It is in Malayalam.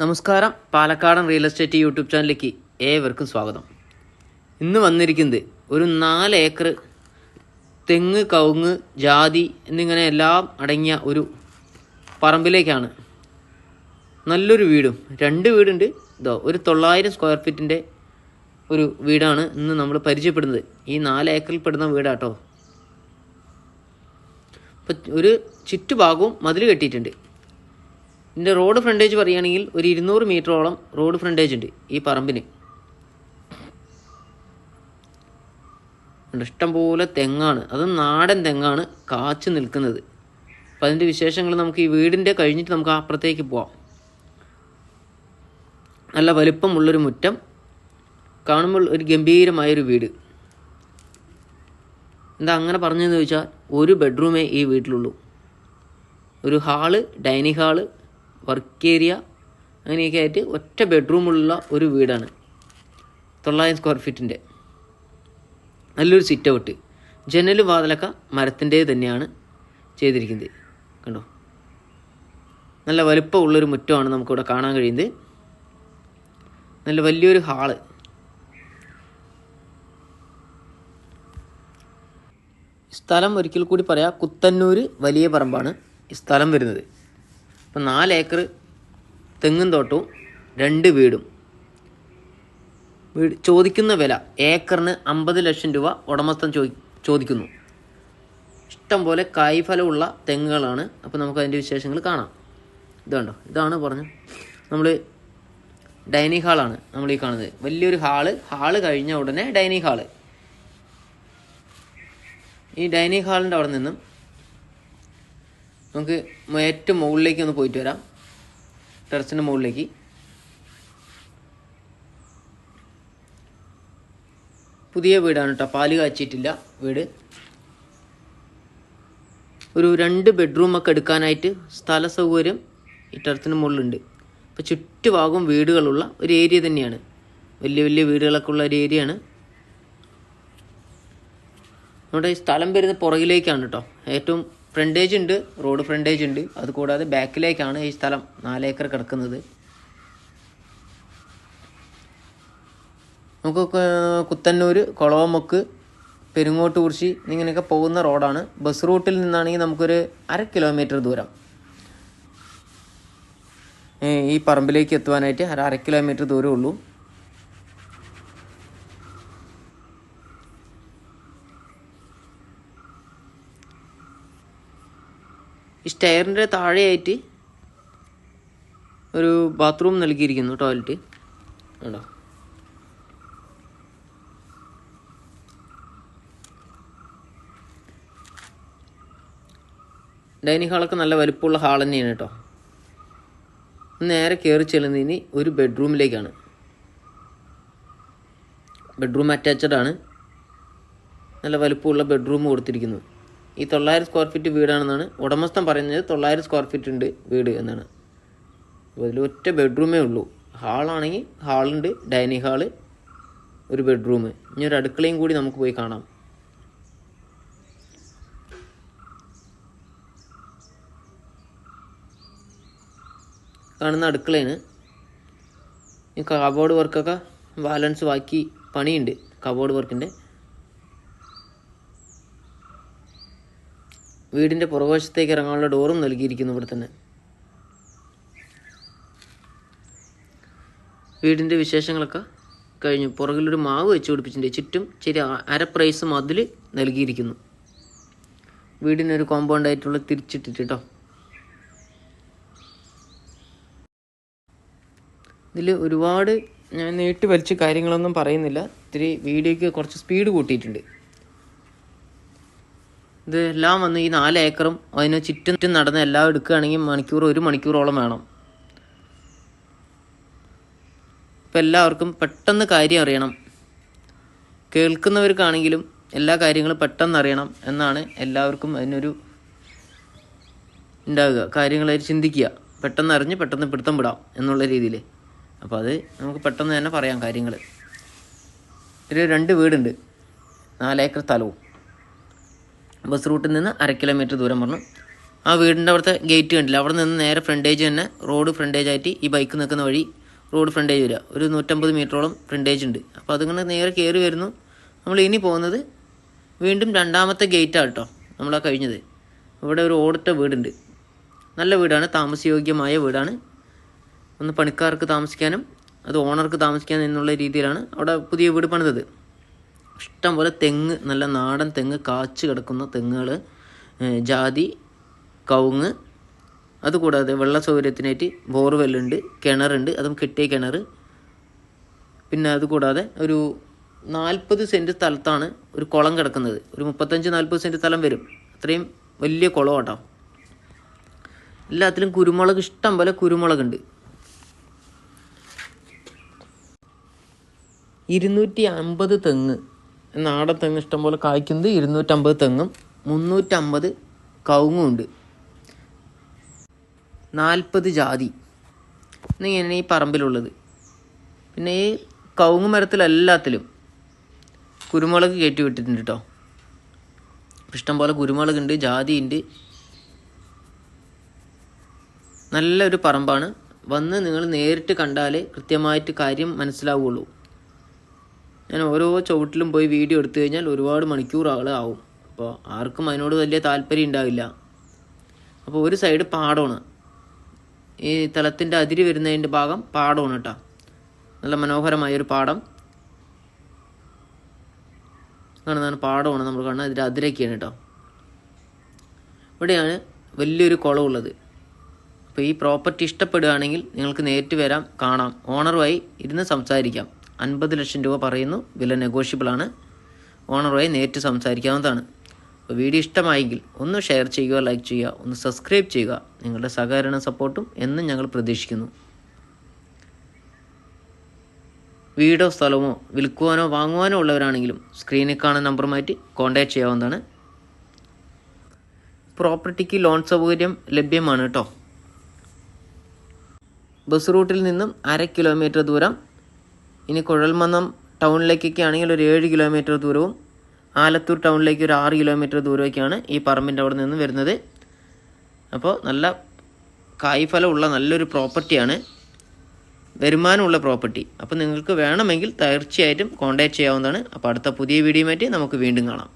നമസ്കാരം. പാലക്കാടൻ റിയൽ എസ്റ്റേറ്റ് യൂട്യൂബ് ചാനലിലേക്ക് ഏവർക്കും സ്വാഗതം. ഇന്ന് വന്നിരിക്കുന്നത് ഒരു നാല് ഏക്കർ തെങ്ങ് കവുങ്ങ് ജാതി എന്നിങ്ങനെ എല്ലാം അടങ്ങിയ ഒരു പറമ്പിലേക്കാണ്. നല്ലൊരു വീടും. രണ്ട് വീടുണ്ട്. ഇതോ ഒരു തൊള്ളായിരം സ്ക്വയർ ഫീറ്റിന്റെ ഒരു വീടാണ് ഇന്ന് നമ്മൾ പരിചയപ്പെടുന്നത്. ഈ നാല് ഏക്കറിൽ പെടുന്ന വീടാട്ടോ. ഒരു ചുറ്റുഭാഗവും മതിൽ കെട്ടിയിട്ടുണ്ട്. ഇതിന്റെ റോഡ് ഫ്രണ്ടേജ് പറയുകയാണെങ്കിൽ ഒരു ഇരുന്നൂറ് മീറ്ററോളം റോഡ് ഫ്രണ്ടേജ് ഉണ്ട് ഈ പറമ്പിന്. ഇഷ്ടംപോലെ തെങ്ങാണ്. അത് നാടൻ തെങ്ങാണ് കാച്ചു നിൽക്കുന്നത്. അപ്പം അതിന്റെ വിശേഷങ്ങൾ നമുക്ക് ഈ വീടിന്റെ കഴിഞ്ഞിട്ട് നമുക്ക് അപ്പുറത്തേക്ക് പോവാം. നല്ല വലിപ്പമുള്ളൊരു മുറ്റം കാണുമ്പോൾ ഒരു ഗംഭീരമായൊരു വീട്. എന്താ അങ്ങനെ പറഞ്ഞതെന്ന് ചോദിച്ചാൽ ഒരു ബെഡ്റൂമേ ഈ വീട്ടിലുള്ളൂ. ഒരു hall dining hall work area അങ്ങനെയൊക്കെ ആയിട്ട് ഒറ്റ ബെഡ്റൂമുള്ള ഒരു വീടാണ്. തൊള്ളായിരം സ്ക്വയർ ഫീറ്റിന്റെ നല്ലൊരു സിറ്റ് ഔട്ട് ജനൽ വാതിലൊക്കെ മരത്തിന്റെ തന്നെയാണ് ചെയ്തിരിക്കുന്നത്. കണ്ടോ? നല്ല വലുപ്പമുള്ളൊരു മുറ്റമാണ് നമുക്കിവിടെ കാണാൻ കഴിയുന്നത്. നല്ല വലിയൊരു ഹാൾ സ്ഥലം ഒരിക്കൽ കൂടി പറയാം കുത്തന്നൂർ വലിയ പറമ്പാണ് ഈ സ്ഥലം വരുന്നത്. ഇപ്പം നാല് ഏക്കർ തെങ്ങും തോട്ടവും രണ്ട് വീടും. വീട് ചോദിക്കുന്ന വില ഏക്കറിന് അമ്പത് ലക്ഷം രൂപ ഉടമസ്ഥൻ ചോ ചോദിക്കുന്നു. ഇഷ്ടം പോലെ കായ്ഫലമുള്ള തെങ്ങുകളാണ്. അപ്പോൾ നമുക്ക് അതിന്റെ വിശേഷങ്ങൾ കാണാം. ഇതുണ്ടോ ഇതാണ് പറഞ്ഞു നമ്മൾ ഡൈനിങ് ഹാളാണ് നമ്മൾ ഈ കാണുന്നത്. വലിയൊരു ഹാൾ. ഹാൾ കഴിഞ്ഞ ഉടനെ ഡൈനിങ് ഹാൾ. ഈ ഡൈനിങ് ഹാളിന്റെ അവിടെ നിന്നും നമുക്ക് ഏറ്റവും മുകളിലേക്ക് ഒന്ന് പോയിട്ട് വരാം. ടെറസിന്റെ മുകളിലേക്ക്. പുതിയ വീടാണ് കേട്ടോ പാൽ കാച്ചിട്ടില്ല വീട്. ഒരു രണ്ട് ബെഡ്റൂമൊക്കെ എടുക്കാനായിട്ട് സ്ഥല സൗകര്യം ഈ ടെറസിന് മുകളിലുണ്ട്. അപ്പോൾ ചുറ്റുഭാഗം വീടുകളുള്ള ഒരു ഏരിയ തന്നെയാണ്. വലിയ വലിയ വീടുകളൊക്കെ ഉള്ള ഒരു ഏരിയയാണ് നമ്മുടെ ഈ സ്ഥലം വരുന്നത് പുറകിലേക്കാണ് കേട്ടോ ഏറ്റവും ഫ്രണ്ടേജ് ഉണ്ട് റോഡ് ഫ്രണ്ടേജ് ഉണ്ട്. അതുകൂടാതെ ബാക്കിലേക്കാണ് ഈ സ്ഥലം നാലേക്കർ കിടക്കുന്നത്. നമുക്ക് കുത്തന്നൂർ കൊളവമുക്ക് പെരുങ്ങോട്ടുകുറിശി ഇങ്ങനെയൊക്കെ പോകുന്ന റോഡാണ്. ബസ് റൂട്ടിൽ നിന്നാണെങ്കിൽ നമുക്കൊരു അര കിലോമീറ്റർ ദൂരം. ഈ പറമ്പിലേക്ക് എത്തുവാനായിട്ട് ഒരു അര കിലോമീറ്റർ ദൂരമേ ഉള്ളൂ ഈ സ്റ്റെയറിന്റെ താഴെയായിട്ട് ഒരു ബാത്റൂം നൽകിയിരിക്കുന്നു ടോയ്ലറ്റ്. ഉണ്ടോ ഡൈനിങ് ഹാളൊക്കെ നല്ല വലുപ്പമുള്ള ഹാൾ തന്നെയാണ് കേട്ടോ. നേരെ കയറി ചെല്ലുന്നതിന് ഒരു ബെഡ്റൂമിലേക്കാണ്. ബെഡ്റൂം അറ്റാച്ചഡ് ആണ് നല്ല വലുപ്പമുള്ള ബെഡ്റൂം കൊടുത്തിരിക്കുന്നു. ഈ തൊള്ളായിരം സ്ക്വയർ ഫീറ്റ് വീടാണെന്നാണ് ഉടമസ്ഥൻ പറയുന്നത്. തൊള്ളായിരം സ്ക്വയർ ഫീറ്റ് ഉണ്ട് വീട് എന്നാണ്. അപ്പോൾ അതിൽ ഒറ്റ ബെഡ്റൂമേ ഉള്ളൂ. ഹാളാണെങ്കിൽ ഹാളുണ്ട് ഡൈനിങ് ഹാൾ ഒരു ബെഡ്റൂം ഇനി ഒരു അടുക്കളയും കൂടി നമുക്ക് പോയി കാണാം. കാണുന്ന അടുക്കളയാണ്. ഈ കബോർഡ് വർക്കൊക്കെ ബാലൻസ് ബാക്കി പണിയുണ്ട്. കബോർഡ് വർക്കിന്റെ വീടിന്റെ പുറകുവശത്തേക്ക് ഇറങ്ങാനുള്ള ഡോറും നൽകിയിരിക്കുന്നു ഇവിടെ തന്നെ. വീടിന്റെ വിശേഷങ്ങളൊക്കെ കഴിഞ്ഞു. പുറകിലൊരു മാവ് വെച്ച് പിടിപ്പിച്ചിട്ടുണ്ട്. ചുറ്റും ചെറിയ അര പ്രൈസ് മതിൽ നൽകിയിരിക്കുന്നു. വീടിനൊരു കോമ്പൗണ്ട് ആയിട്ടുള്ള തിരിച്ചിട്ടിട്ട് കേട്ടോ ഇതിൽ ഒരുപാട് ഞാൻ നീട്ടി വലിച്ച് കാര്യങ്ങളൊന്നും പറയുന്നില്ല. ഇത്തിരി വീഡിയോയ്ക്ക് കുറച്ച് സ്പീഡ് കൂട്ടിയിട്ടുണ്ട്. ഇത് എല്ലാം വന്ന് ഈ നാല് ഏക്കറും അതിന് ചുറ്റും ചുറ്റും നടന്ന് എല്ലാം എടുക്കുകയാണെങ്കിൽ മണിക്കൂർ ഒരു മണിക്കൂറോളം വേണം. ഇപ്പം എല്ലാവർക്കും പെട്ടെന്ന് കാര്യം അറിയണം. കേൾക്കുന്നവർക്കാണെങ്കിലും എല്ലാ കാര്യങ്ങളും പെട്ടെന്ന് അറിയണം എന്നാണ് എല്ലാവർക്കും അതിനൊരു ഉണ്ടാവുക. കാര്യങ്ങളെ ചിന്തിക്കുക. പെട്ടെന്ന് അറിഞ്ഞ് പെട്ടെന്ന് പിടുത്തം വിടാം എന്നുള്ള രീതിയിൽ അപ്പോൾ അത് നമുക്ക് പെട്ടെന്ന് തന്നെ പറയാം കാര്യങ്ങൾ ഒരു രണ്ട് വീടുണ്ട്. നാലേക്കർ സ്ഥലവും. ബസ് റൂട്ടിൽ നിന്ന് അര കിലോമീറ്റർ ദൂരം പറഞ്ഞു. ആ വീടിന്റെ അവിടുത്തെ ഗേറ്റ് കണ്ടില്ല? അവിടെ നിന്ന് നേരെ ഫ്രണ്ടേജ് തന്നെ റോഡ് ഫ്രണ്ടേജ് ആയിട്ട് ഈ ബൈക്ക് നിൽക്കുന്ന വഴി റോഡ് ഫ്രണ്ടേജ് വരിക. ഒരു നൂറ്റമ്പത് മീറ്ററോളം ഫ്രണ്ടേജ് ഉണ്ട്. അപ്പോൾ അതിങ്ങനെ നേരെ കയറി വരുന്നു. നമ്മൾ ഇനി പോകുന്നത് വീണ്ടും രണ്ടാമത്തെ ഗേറ്റാണ് കേട്ടോ നമ്മളാ കഴിഞ്ഞത്. ഇവിടെ ഒരു ഓടിട്ട വീടുണ്ട്. നല്ല വീടാണ്. താമസയോഗ്യമായ വീടാണ്. ഒന്ന് പണിക്കാർക്ക് താമസിക്കാനും അത് ഓണർക്ക് താമസിക്കാനും എന്നുള്ള രീതിയിലാണ് അവിടെ പുതിയ വീട് പണിതത്. ഇഷ്ടം പോലെ തെങ്ങ് നല്ല നാടൻ തെങ്ങ് കാച്ചു കിടക്കുന്ന തെങ്ങുകൾ ജാതി കവുങ്ങ് അതുകൂടാതെ വെള്ള സൗകര്യത്തിനായിട്ട് ബോർവെല്ലുണ്ട് കിണറുണ്ട് അതും കെട്ടിയ കിണർ പിന്നെ അതുകൂടാതെ ഒരു നാൽപ്പത് സെന്റ് സ്ഥലത്താണ് ഒരു കുളം കിടക്കുന്നത്. ഒരു മുപ്പത്തഞ്ച് നാൽപ്പത് സെന്റ് സ്ഥലം വരും. അത്രയും വലിയ കുളം കേട്ടോ എല്ലാത്തിലും കുരുമുളക് ഇഷ്ടം പോലെ കുരുമുളകുണ്ട്. ഇരുന്നൂറ്റി അമ്പത് തെങ്ങ്. നാടൻ തെങ്ങ് ഇഷ്ടംപോലെ കായ്ക്കുന്നത് ഇരുന്നൂറ്റമ്പത് തെങ്ങും മുന്നൂറ്റമ്പത് കവുങ്ങും ഉണ്ട്. നാൽപ്പത് ജാതി. എന്നിങ്ങനെ ഈ പറമ്പിലുള്ളത്. പിന്നെ ഈ കവുങ്ങ് മരത്തിലെല്ലാത്തിലും കുരുമുളക് കയറ്റി വിട്ടിട്ടുണ്ട് കേട്ടോ ഇഷ്ടംപോലെ കുരുമുളകുണ്ട് ജാതി ഉണ്ട്. നല്ലൊരു പറമ്പാണ്. വന്ന് നിങ്ങൾ നേരിട്ട് കണ്ടാൽ കൃത്യമായിട്ട് കാര്യം മനസ്സിലാവുള്ളൂ. ഞാൻ ഓരോ ചുവട്ടിലും പോയി വീഡിയോ എടുത്തു കഴിഞ്ഞാൽ ഒരുപാട് മണിക്കൂർ ആവും. അപ്പോൾ ആർക്കും അതിനോട് വലിയ താല്പര്യം ഉണ്ടാവില്ല. അപ്പോൾ ഒരു സൈഡ് പാടമാണ്. ഈ തലത്തിന്റെ അതിരി വരുന്നതിന്റെ ഭാഗം പാടമാണ് കേട്ടോ. നല്ല മനോഹരമായൊരു പാടം. കാണുന്നതാണ് പാടമാണ് നമ്മൾ കാണുന്നത്. അതിന്റെ അതിരൊക്കെയാണ് കേട്ടോ. ഇവിടെയാണ് വലിയൊരു കുളമുള്ളത് അപ്പോൾ ഈ പ്രോപ്പർട്ടി ഇഷ്ടപ്പെടുകയാണെങ്കിൽ നിങ്ങൾക്ക് നേരിട്ട് വരാം കാണാം. ഓണറുമായി ഇരുന്ന് സംസാരിക്കാം. അൻപത് ലക്ഷം രൂപ പറയുന്നു. വില നെഗോഷ്യബിൾ ആണ്. ഓണറുമായി നേരിട്ട് സംസാരിക്കാവുന്നതാണ്. അപ്പോൾ വീഡിയോ ഇഷ്ടമായെങ്കിൽ ഒന്ന് ഷെയർ ചെയ്യുക ലൈക്ക് ചെയ്യുക ഒന്ന് സബ്സ്ക്രൈബ് ചെയ്യുക. നിങ്ങളുടെ സഹകരണ സപ്പോർട്ടും എന്നും ഞങ്ങൾ പ്രതീക്ഷിക്കുന്നു. വീടോ സ്ഥലമോ വിൽക്കുവാനോ വാങ്ങുവാനോ ഉള്ളവരാണെങ്കിലും സ്ക്രീനിൽ കാണുന്ന നമ്പറുമായിട്ട് കോൺടാക്റ്റ് ചെയ്യാവുന്നതാണ്. പ്രോപ്പർട്ടിക്ക് ലോൺ സൗകര്യം ലഭ്യമാണ് കേട്ടോ. ബസ് റൂട്ടിൽ നിന്നും അര കിലോമീറ്റർ ദൂരം ഇനി കുഴൽമന്നം ടൗണിലേക്കൊക്കെ ആണെങ്കിൽ ഒരു ഏഴ് കിലോമീറ്റർ ദൂരവും ആലത്തൂർ ടൗണിലേക്ക് ഒരു ആറ് കിലോമീറ്റർ ദൂരമൊക്കെയാണ് ഈ പറമ്പിന്റെ അവിടെ നിന്ന് വരുന്നത്. അപ്പോൾ നല്ല കായ്ഫലമുള്ള നല്ലൊരു പ്രോപ്പർട്ടിയാണ്. വരുമാനമുള്ള പ്രോപ്പർട്ടി. അപ്പോൾ നിങ്ങൾക്ക് വേണമെങ്കിൽ തീർച്ചയായിട്ടും കോൺടാക്റ്റ് ചെയ്യാവുന്നതാണ്. അപ്പോൾ അടുത്ത പുതിയ വീഡിയോ മാറ്റി നമുക്ക് വീണ്ടും കാണാം.